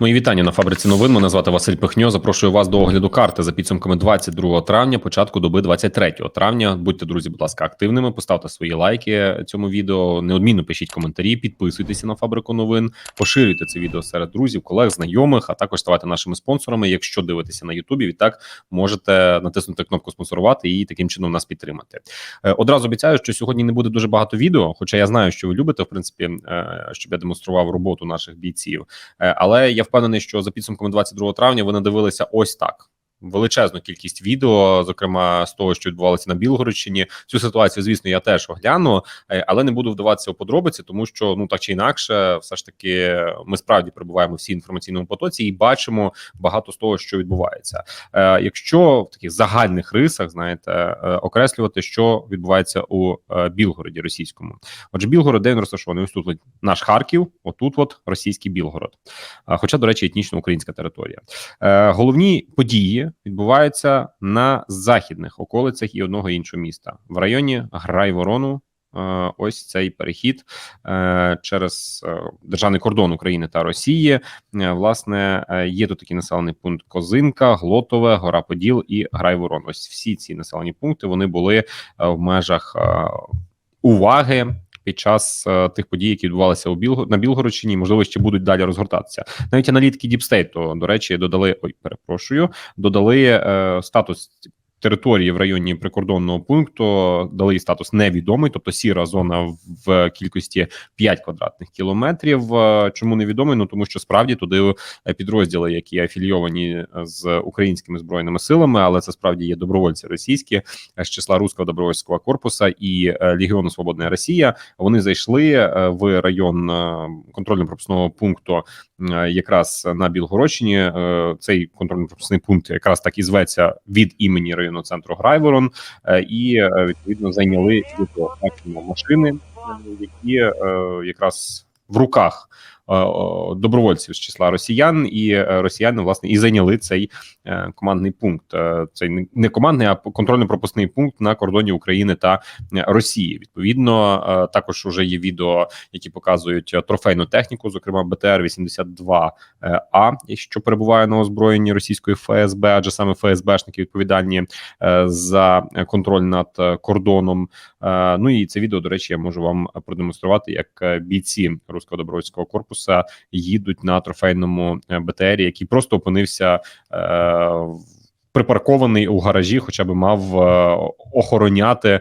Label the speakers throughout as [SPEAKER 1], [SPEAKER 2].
[SPEAKER 1] Мої вітання на фабриці новин. Мене звати Василь Пихньо. Запрошую вас до огляду карти за підсумками 22 травня, початку доби 23 травня. Будьте друзі, будь ласка, активними. Поставте свої лайки цьому відео. Неодмінно пишіть коментарі, підписуйтеся на фабрику новин, поширюйте це відео серед друзів, колег, знайомих, а також ставайте нашими спонсорами. Якщо дивитеся на Ютубі, відтак можете натиснути кнопку спонсорувати і таким чином нас підтримати. Е, Одразу обіцяю, що сьогодні не буде дуже багато відео, хоча я знаю, що ви любите, в принципі, е, щоб я демонстрував роботу наших бійців. Е, Але я впевнений, що за підсумками 22 травня вони дивилися ось так. Величезну кількість відео, зокрема з того, що відбувалося на Білгородщині. Цю ситуацію, звісно, я теж огляну, е, але не буду вдаватися у подробиці, тому що ну так чи інакше, все ж таки, ми справді перебуваємо всі інформаційному потоці і бачимо багато з того, що відбувається. Е, Якщо в таких загальних рисах знаєте, е, окреслювати, що відбувається у Білгороді російському, отже, Білгород, де він розташований? Ось тут наш Харків, отут, от російський Білгород. Хоча, до речі, етнічно українська територія. Головні події відбуваються на західних околицях і одного іншого міста в районі Грайворону. Е, Ось цей перехід е, через е, державний кордон України та Росії. Власне, є тут такий населений пункт Козинка, Глотове, Гора Поділ і Грайворон. Ось всі ці населені пункти вони були в межах уваги. Під час е, тих подій, які відбувалися у Білго на Білгородщині, можливо, ще будуть далі розгортатися. Навіть аналітики Діпстейту, до речі, додали ой, перепрошую, додали е, статус території в районі прикордонного пункту, дали їй статус невідомий, тобто сіра зона в кількості 5 квадратних кілометрів. Е, Чому невідомий? Ну тому що справді туди е, підрозділи, які афілійовані з українськими збройними силами, але це справді є добровольці російські е, з числа руського добровольського корпуса і е, Легіону Свободна Росія. Вони зайшли е, в район е, контрольно-пропускного пункту, е, якраз на Білгородщині. Е, Цей контрольно-пропускний пункт якраз так і зветься від імені районного центру Грайворон, е, і е, відповідно зайняли машини, е, які е, якраз в руках е, добровольців з числа росіян, і е, росіяни власне і зайняли цей е, командний пункт. Е, Цей не- командний, а контрольно-пропускний пункт на кордоні України та е, Росії. Відповідно, е, також вже є відео, які показують е, трофейну техніку, зокрема БТР 82 А, що перебуває на озброєнні російської ФСБ, адже саме ФСБшники відповідальні е, за контроль над е, кордоном. Е, Ну і це відео, до речі, я можу вам продемонструвати, як е, бійці руського добровольського корпуса їдуть на трофейному е, БТРі, який просто опинився. е, в- Припаркований у гаражі, хоча б мав е, охороняти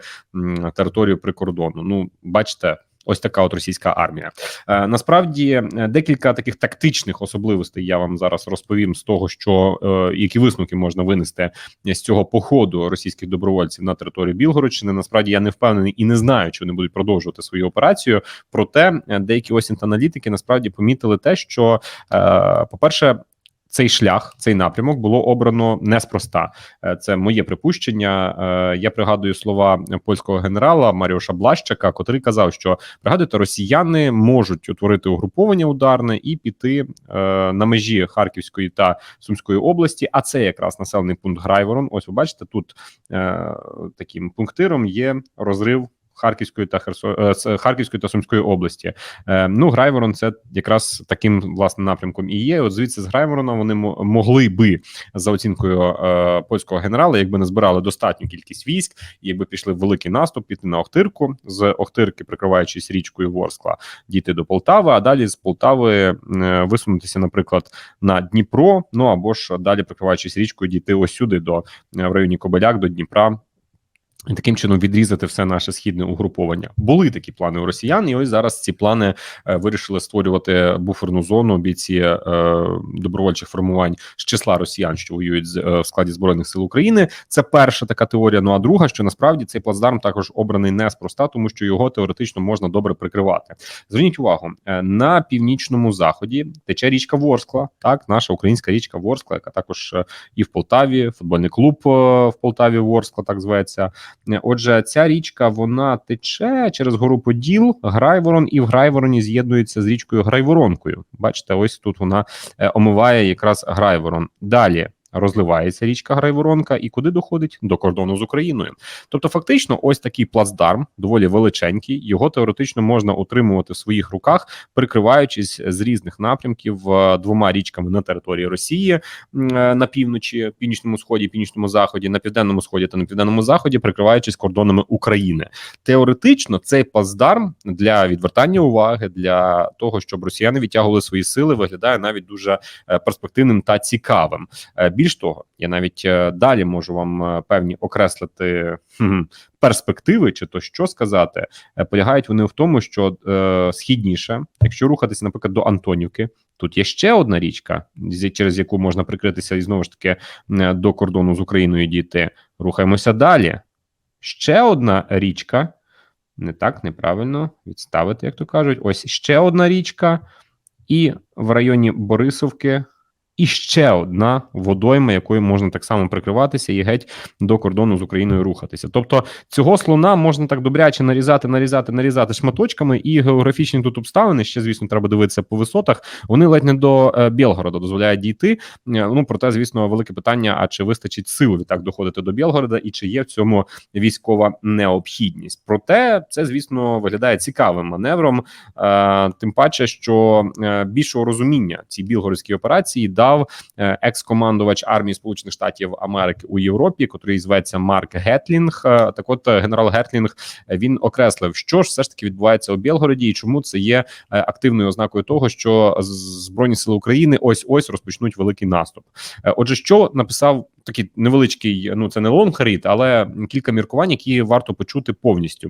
[SPEAKER 1] територію прикордону. Ну, бачите, ось така от російська армія. Е, насправді е, декілька таких тактичних особливостей я вам зараз розповім з того, що е, які висновки можна винести з цього походу російських добровольців на територію Білгородщини. Насправді я не впевнений і не знаю, чи вони будуть продовжувати свою операцію. Проте е, деякі ось аналітики насправді помітили те, що, е, по-перше, цей шлях, цей напрямок було обрано неспроста. Е, Це моє припущення. Е, Я пригадую слова польського генерала Маріуша Блащака, котрий казав, що пригадуєте, росіяни можуть утворити угруповання ударне і піти е, на межі Харківської та Сумської області. А це якраз населений пункт Грайворон. Ось ви бачите, тут таким пунктиром є розрив. Харківської та Херсо... е, Харківської та Сумської області. Е, ну, Грайворон це якраз таким власне напрямком і є. От звідси з Грайворона вони мо- могли би за оцінкою е, польського генерала, якби не збирали достатню кількість військ, якби пішли в великий наступ, піти на Охтирку з Охтирки, прикриваючись річкою Ворскла, дійти до Полтави, а далі з Полтави висунутися, наприклад, на Дніпро. Ну або ж далі прикриваючись річкою, дійти ось сюди до в районі Кобиляк до Дніпра. І таким чином відрізати все наше східне угруповання. Були такі плани у росіян, і ось зараз ці плани е, вирішили створювати буферну зону бійці е, добровольчих формувань з числа росіян, що воюють з, е, в складі збройних сил України. Це перша така теорія. Ну а друга, що насправді цей плацдарм також обраний неспроста, тому що його теоретично можна добре прикривати. Зверніть увагу е, на північному заході тече річка Ворскла, так наша українська річка Ворскла, яка також е, і в Полтаві, футбольний клуб е, в Полтаві Ворскла, так зветься. Е, Отже, ця річка вона тече через гору Поділ, Грайворон, і в Грайвороні з'єднується з річкою Грайворонкою. Бачите, ось тут вона е, омиває якраз Грайворон. Далі розливається річка Грайворонка, і куди доходить до кордону з Україною. Тобто, фактично, ось такий плацдарм, доволі величенький. Його теоретично можна утримувати в своїх руках, прикриваючись з різних напрямків е, двома річками на території Росії е, на півночі, північному сході, північному заході, на південному сході та на південному заході, прикриваючись кордонами України. Теоретично цей плацдарм для відвертання уваги для того, щоб росіяни відтягували свої сили, виглядає навіть дуже е, перспективним та цікавим. Більш того, я навіть е, далі можу вам е, певні окреслити перспективи, чи то що сказати, Е, полягають вони в тому, що е, східніше, якщо рухатися, наприклад, до Антонівки. Тут є ще одна річка, через яку можна прикритися і знову ж таки до кордону з Україною дійти. Рухаємося далі. Ще одна річка. Не так, неправильно відставити, як то кажуть. Ось ще одна річка, і в районі Борисовки і ще одна водойма, якою можна так само прикриватися і геть до кордону з Україною рухатися. Тобто цього слона можна так добряче нарізати, нарізати, нарізати шматочками, і географічні тут обставини ще, звісно, треба дивитися по висотах. Вони ледь не до е, Білгорода дозволяють дійти. Е, Ну проте, звісно, велике питання: а чи вистачить сил відтак доходити до Білгорода, і чи є в цьому військова необхідність? Проте це, звісно, виглядає цікавим маневром. Е, Тим паче, що більшого розуміння цій білгородській операції дав е, екс-командувач армії Сполучених Штатів Америки у Європі, котрий зветься Марк Гетлінг. Е, Так, от е, генерал Гетлінг він окреслив, що ж все ж таки відбувається у Білгороді, і чому це є активною ознакою того, що збройні сили України ось ось розпочнуть великий наступ. Отже, що написав такий невеличкий, ну це не лонгрід, але кілька міркувань, які варто почути повністю.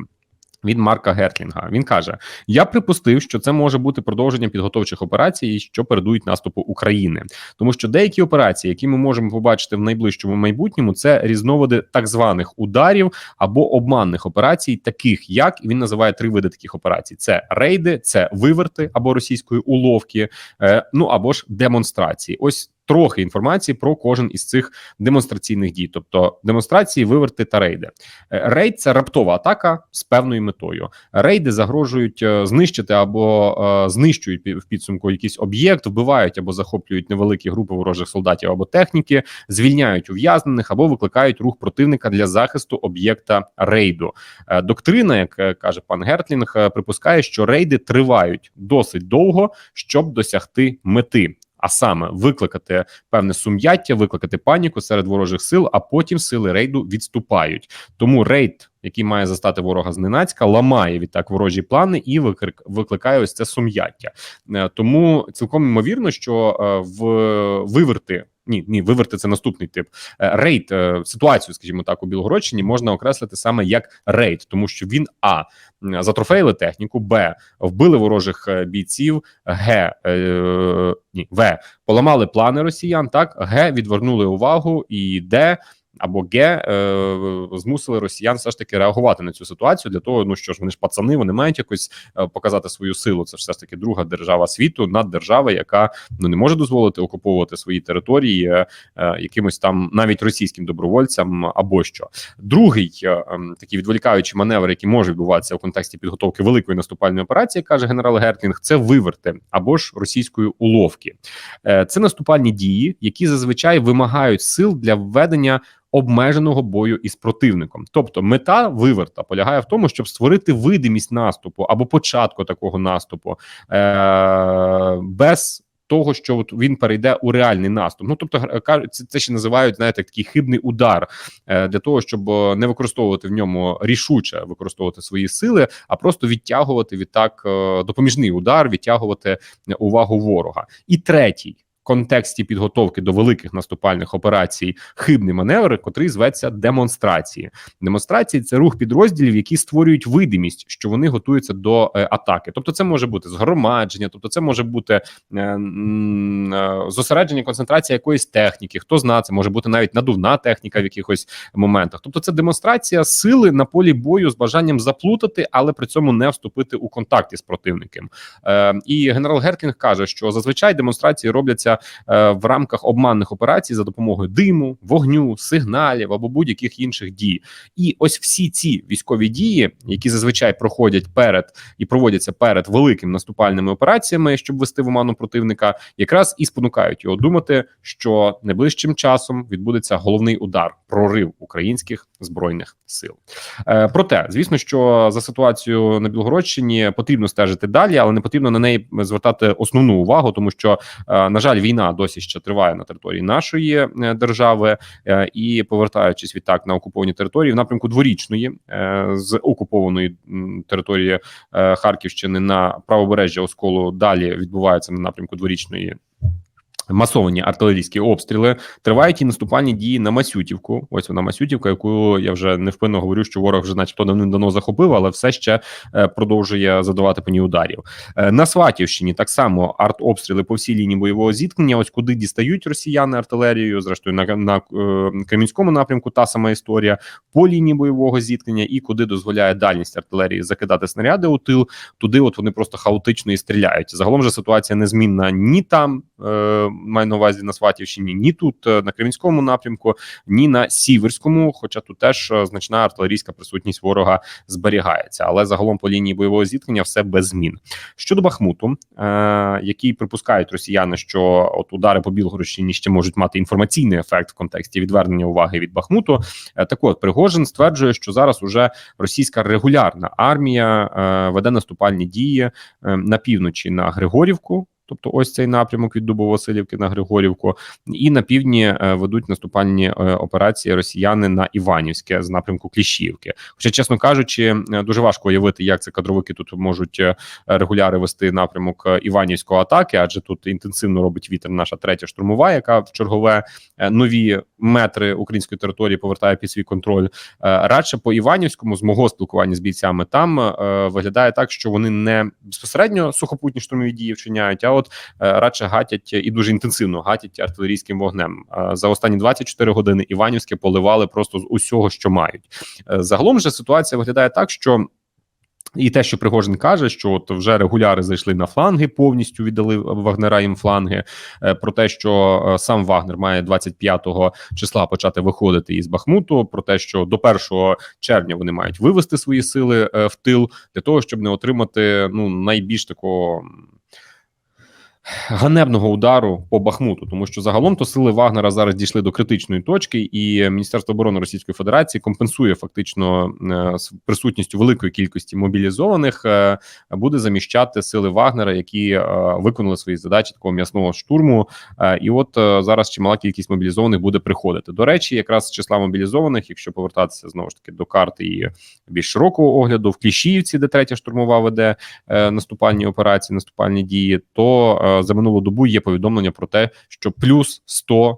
[SPEAKER 1] Від Марка Гертлінга він каже: Я припустив, що це може бути продовження підготовчих операцій, що передують наступу України, тому що деякі операції, які ми можемо побачити в найближчому майбутньому, це різновиди так званих ударів або обманних операцій, таких як він називає три види таких операцій: це рейди, це виверти або російської уловки, е, ну або ж демонстрації. Ось. Трохи інформації про кожен із цих демонстраційних дій, тобто демонстрації, виверти та рейди. Е, Рейд це раптова атака з певною метою. Рейди загрожують е, знищити або е, знищують в підсумку якийсь об'єкт, вбивають або захоплюють невеликі групи ворожих солдатів або техніки, звільняють ув'язнених або викликають рух противника для захисту об'єкта рейду. Доктрина, як каже пан Гертлінг, припускає, що рейди тривають досить довго, щоб досягти мети. А саме викликати певне сум'яття, викликати паніку серед ворожих сил, а потім сили рейду відступають. Тому рейд, який має застати ворога зненацька, ламає відтак ворожі плани і викликає ось це сум'яття. Е, Тому цілком ймовірно, що е, в виверти. Ні, ні, виверти це наступний тип. Е, Рейд е, ситуацію, скажімо так, у Білгородщині можна окреслити саме як рейд, тому що він а затрофейли техніку, б вбили ворожих е, бійців, г ні, в поламали плани росіян. Так г відвернули увагу, і д або Г е, змусили росіян все ж таки реагувати на цю ситуацію для того, ну що ж вони ж пацани, вони мають якось е, показати свою силу. Це все ж таки друга держава світу, наддержава, яка ну не може дозволити окуповувати свої території е, якимось там навіть російським добровольцям або що. Другий ем, такий відволікаючий маневр, який може відбуватися в контексті підготовки великої наступальної операції, каже генерал Гертлінг, це виверти або ж російської уловки. Це наступальні дії, які зазвичай вимагають сил для введення обмеженого бою із противником. Тобто, мета виверта полягає в тому, щоб створити видимість наступу або початку такого наступу е- без. Того, що от він перейде у реальний наступ. Ну тобто, це, це ще називають знаєте, такий хибний удар е, для того, щоб е, не використовувати в ньому рішуче використовувати свої сили, а просто відтягувати відтак е, допоміжний удар, відтягувати увагу ворога. І третій контексті підготовки до великих наступальних операцій хибний маневр, котрий зветься демонстрації. Демонстрації це рух підрозділів, які створюють видимість, що вони готуються до е, атаки. Тобто, це може бути згромадження, тобто, це може бути е, е, зосередження концентрація якоїсь техніки. Хто зна, це може бути навіть надувна техніка в якихось моментах. Тобто, це демонстрація сили на полі бою з бажанням заплутати, але при цьому не вступити у контакті з противником. Е, і генерал Гертлінг каже, що зазвичай демонстрації робляться в рамках обманних операцій за допомогою диму, вогню, сигналів або будь-яких інших дій. І ось всі ці військові дії, які зазвичай проходять перед і проводяться перед великими наступальними операціями, щоб вести в оману противника, якраз і спонукають його думати, що найближчим часом відбудеться головний удар, прорив українських збройних сил. Е, проте, звісно, що за ситуацією на Білгородщині потрібно стежити далі, але не потрібно на неї звертати основну увагу, тому що е, на жаль, війна досі ще триває на території нашої е, держави, е, і повертаючись відтак на окуповані території в напрямку дворічної е, з окупованої території Харківщини на правобережжя Осколу далі відбувається на напрямку дворічної. Масовані артилерійські обстріли тривають і наступальні дії на Масютівку. Ось вона Масютівка, яку я вже невпинно говорю, що ворог вже, начебто, давно захопив, але все ще е, продовжує задавати по ній ударів. Е, на Сватівщині так само артобстріли по всій лінії бойового зіткнення. Ось куди дістають росіяни артилерію. Зрештою, на на е, Кремінському напрямку та сама історія по лінії бойового зіткнення, і куди дозволяє дальність артилерії закидати снаряди у тил. Туди, от вони просто хаотично і стріляють. Загалом же ситуація незмінна ні там. Е, маю на увазі на Сватівщині, ні тут е, на Кремінському напрямку, ні на Сіверському. Хоча тут теж е, значна артилерійська присутність ворога зберігається, але загалом по лінії бойового зіткнення все без змін. Щодо Бахмуту, е, який припускають росіяни, що от удари по Білгородщині ще можуть мати інформаційний ефект в контексті відвернення уваги від Бахмуту. Так от Пригожин стверджує, що зараз уже російська регулярна армія веде наступальні дії на півночі на Григорівку. Тобто, ось цей напрямок від Дубово-Василівки на Григорівку, і на півдні е, ведуть наступальні е, операції росіяни на Іванівське з напрямку Кліщівки. Хоча, чесно кажучи, е, дуже важко уявити, як це кадровики тут можуть регуляри вести напрямок Іванівської атаки, адже тут інтенсивно робить вітер наша третя штурмова, яка в чергове нові метри української території повертає під свій контроль. Радше по Іванівському з мого спілкування з бійцями там виглядає так, що вони не безпосередньо сухопутні штурмові дії вчиняють, а от е, радше гатять і дуже інтенсивно гатять артилерійським вогнем. Е, За останні 24 години Іванівське поливали просто з усього, що мають. Е, Загалом же ситуація виглядає так, що. І те, що Пригожин каже, що от вже регуляри зайшли на фланги, повністю віддали Вагнера їм фланги. Про те, що сам Вагнер має 25 числа почати виходити із Бахмуту. Про те, що до 1 червня вони мають вивести свої сили в тил для того, щоб не отримати ну найбільш такого. Ганебного удару по Бахмуту, тому що загалом то сили Вагнера зараз дійшли до критичної точки, і Міністерство оборони Російської Федерації компенсує фактично е, присутністю великої кількості мобілізованих, е, буде заміщати сили Вагнера, які е, виконали свої задачі такого м'ясного штурму. І от зараз чимала кількість мобілізованих буде приходити. До речі, якраз з числа мобілізованих, якщо повертатися знову ж таки до карти і більш широкого огляду, в Кліщіївці, де третя штурмова веде наступальні операції, наступальні дії, то за минулу добу є повідомлення про те, що плюс 100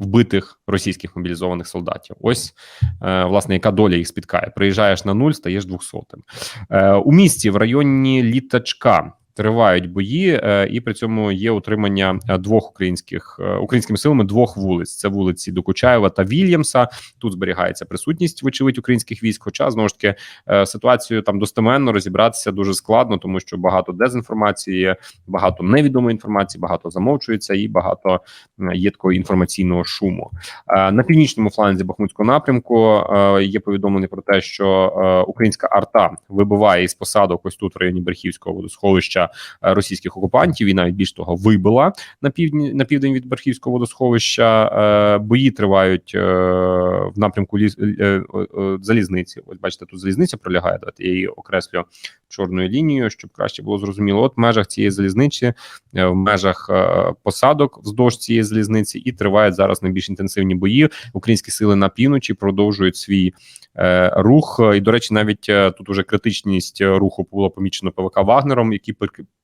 [SPEAKER 1] вбитих російських мобілізованих солдатів. Ось е, власне, яка доля їх спіткає. Приїжджаєш на нуль, стаєш двохсотим. Е, у місті в районі літачка. Тривають бої, е, і при цьому є утримання е, двох українських е, українськими силами двох вулиць: це вулиці Докучаєва та Вільямса. Тут зберігається присутність, вочевидь, українських військ. Хоча знову ж таки ситуацію там достеменно розібратися дуже складно, тому що багато дезінформації, багато невідомої інформації, багато замовчується, і багато є такого інформаційного шуму. На північному фланзі Бахмутського напрямку є повідомлення про те, що українська арта вибиває із посадок ось тут в районі Берхівського водосховища е, російських окупантів, і навіть більш того вибила на півдні на південь від Берхівського водосховища. Е, Бої тривають е, в напрямку ліс залізниці. Ось бачите, тут залізниця пролягає. Давайте я її окреслю чорною лінією, щоб краще було зрозуміло. От в межах цієї залізниці, в межах посадок вздовж цієї залізниці, і тривають зараз найбільш інтенсивні бої. Українські сили на півночі продовжують свій рух. І до речі, навіть е, тут уже критичність е, руху було помічено ПВК Вагнером, які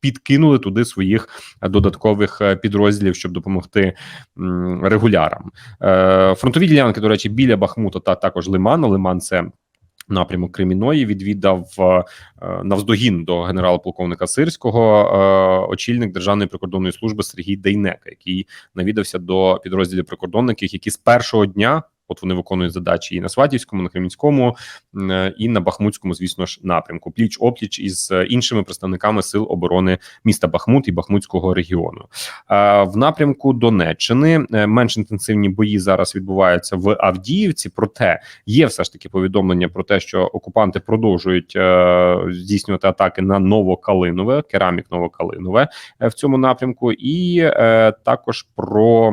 [SPEAKER 1] підкинули туди своїх е, додаткових е, підрозділів, щоб допомогти регулярам. Е, фронтові ділянки, до речі, біля Бахмута та також Лиману. Лиман це. Напрямок Креміної відвідав е, навздогін до генерала-полковника Сирського е, очільник Державної прикордонної служби Сергій Дейнека, який навідався до підрозділів прикордонників, які з першого дня От вони виконують задачі і на Сватівському, на Кремінському, і на Бахмутському, звісно ж, напрямку. Пліч опліч із е, іншими представниками сил оборони міста Бахмут і Бахмутського регіону. В напрямку Донеччини е, менш інтенсивні бої зараз відбуваються в Авдіївці. Проте є все ж таки повідомлення про те, що окупанти продовжують е, здійснювати атаки на Новокалинове, керамік Новокалинове в цьому напрямку, і також про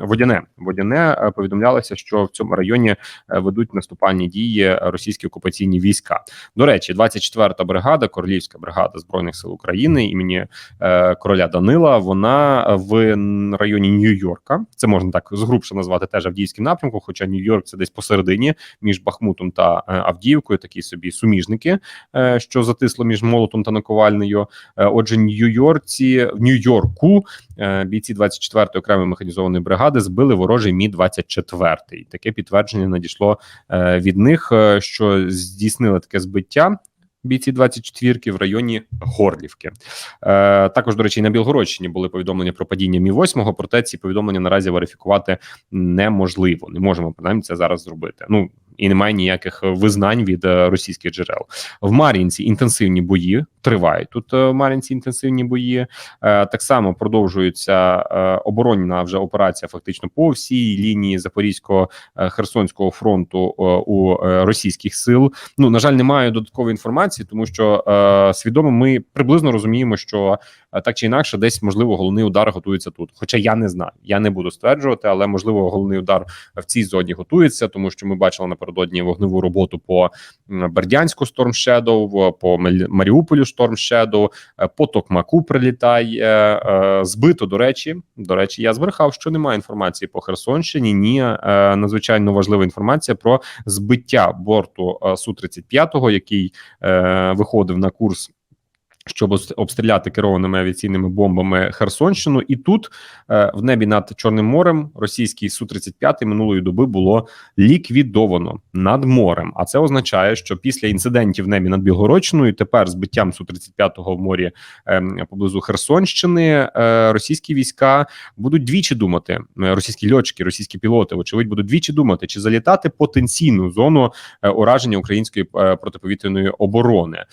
[SPEAKER 1] водяне. Водяне повідомлялося, що в цьому районі е, ведуть наступальні дії російські окупаційні війська. До речі, 24-та бригада, Королівська бригада збройних сил України імені е, короля Данила. Вона в районі Нью-Йорка. Це можна так згрубше назвати теж Авдіївським напрямком. Хоча Нью-Йорк це десь посередині між Бахмутом та е, Авдіївкою. Такі собі суміжники, е, що затисло між молотом та наковальнею. Е, Отже, Нью-Йорці в Нью-Йорку е, бійці 24-ї окремої механізованої бригади збили ворожий мі 24 Таке підтвердження надійшло е, від них, е, що здійснили таке збиття. Бійці 24-ки в районі Горлівки. Е, також, до речі, і на Білгородщині були повідомлення про падіння Мі 8 проте ці повідомлення наразі верифікувати неможливо. Не можемо принаймні це зараз зробити. Ну і немає ніяких визнань від е, російських джерел. В Мар'їнці інтенсивні бої тривають. Тут е, в Мар'їнці інтенсивні бої. Е, так само продовжується е, оборонна вже операція, фактично по всій лінії Запорізького е, Херсонського фронту е, у е, російських сил. Ну на жаль, немає додаткової інформації, тому що е, свідомо ми приблизно розуміємо, що е, так чи інакше, десь можливо головний удар готується тут. Хоча я не знаю, я не буду стверджувати, але можливо головний удар в цій зоні готується, тому що ми бачили напередодні вогневу роботу по Бердянську Storm Shadow, по Маріуполю Storm Shadow, е, по Токмаку прилітає е, збито. До речі, до речі, я збрехав, що немає інформації по Херсонщині. Ні, е, надзвичайно важлива інформація про збиття борту су 35 який е, виходив на курс. Щоб обстріляти керованими авіаційними бомбами Херсонщину, і тут е, в небі над Чорним морем російський су 35 минулої доби було ліквідовано над морем. А це означає, що після інцидентів в небі над Білгородщиною, тепер збиттям су 35 в морі е, поблизу Херсонщини, е, російські війська будуть двічі думати. е, Російські льотчики, російські пілоти, вочевидь, будуть двічі думати, чи залітати потенційну зону ураження української протиповітряної оборони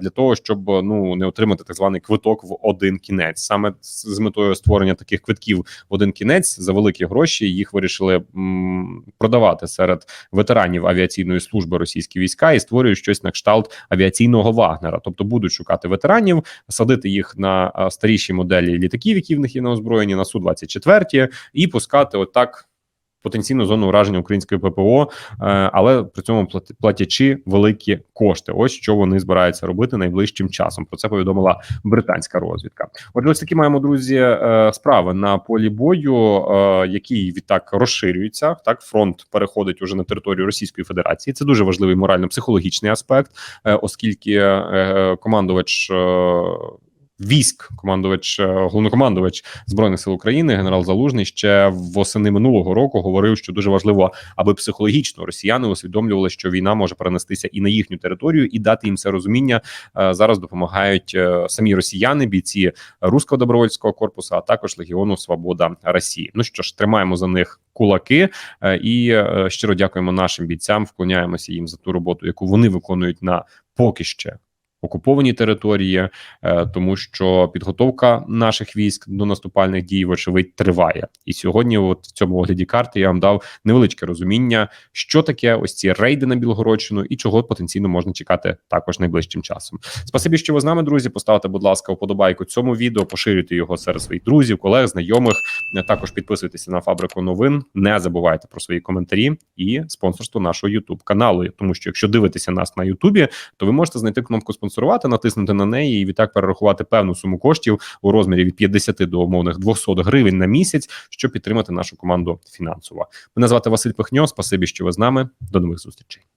[SPEAKER 1] для того, щоб ну не отримати так званий квиток в один кінець. Саме з метою створення таких квитків в один кінець за великі гроші їх вирішили м, продавати серед ветеранів авіаційної служби російські війська і створюють щось на кшталт авіаційного вагнера. Тобто будуть шукати ветеранів, садити їх на старіші моделі літаків, які в них є на озброєнні, на су 24 і пускати отак. Потенційну зону ураження української ППО, е, але при цьому платячи великі кошти. Ось що вони збираються робити найближчим часом. Про це повідомила британська розвідка. Отже, ось такі маємо друзі е, справи на полі бою, е, який відтак розширюється. Так, фронт переходить уже на територію Російської Федерації. Це дуже важливий морально-психологічний аспект, оскільки командувач. Військ, командувач, е, головнокомандувач збройних сил України, генерал Залужний ще восени минулого року говорив, що дуже важливо, аби психологічно росіяни усвідомлювали, що війна може перенестися і на їхню територію, і дати їм це розуміння. Е, Зараз допомагають е, самі росіяни, бійці руського добровольського корпусу, а також Легіону Свобода Росії. Ну що ж, тримаємо за них кулаки і щиро дякуємо нашим бійцям. Вклоняємося їм за ту роботу, яку вони виконують на поки ще окуповані території, е, тому що підготовка наших військ до наступальних дій, вочевидь, триває. І сьогодні, от в цьому огляді карти, я вам дав невеличке розуміння, що таке ось ці рейди на Білгородщину і чого потенційно можна чекати також найближчим часом. Спасибі, що ви з нами, друзі. Поставте, будь ласка, вподобайку цьому відео, поширюйте його серед своїх друзів, колег, знайомих. Е, Також підписуйтеся на фабрику новин. Не забувайте про свої коментарі і спонсорство нашого YouTube каналу. Тому що якщо дивитеся нас на Ютубі, то ви можете знайти кнопку спонсорувати, натиснути на неї і відтак перерахувати певну суму коштів у розмірі від 50 до умовних 200 гривень на місяць, щоб підтримати нашу команду фінансово. Мене звати Василь Пихньо. Спасибі, що ви з нами. До нових зустрічей.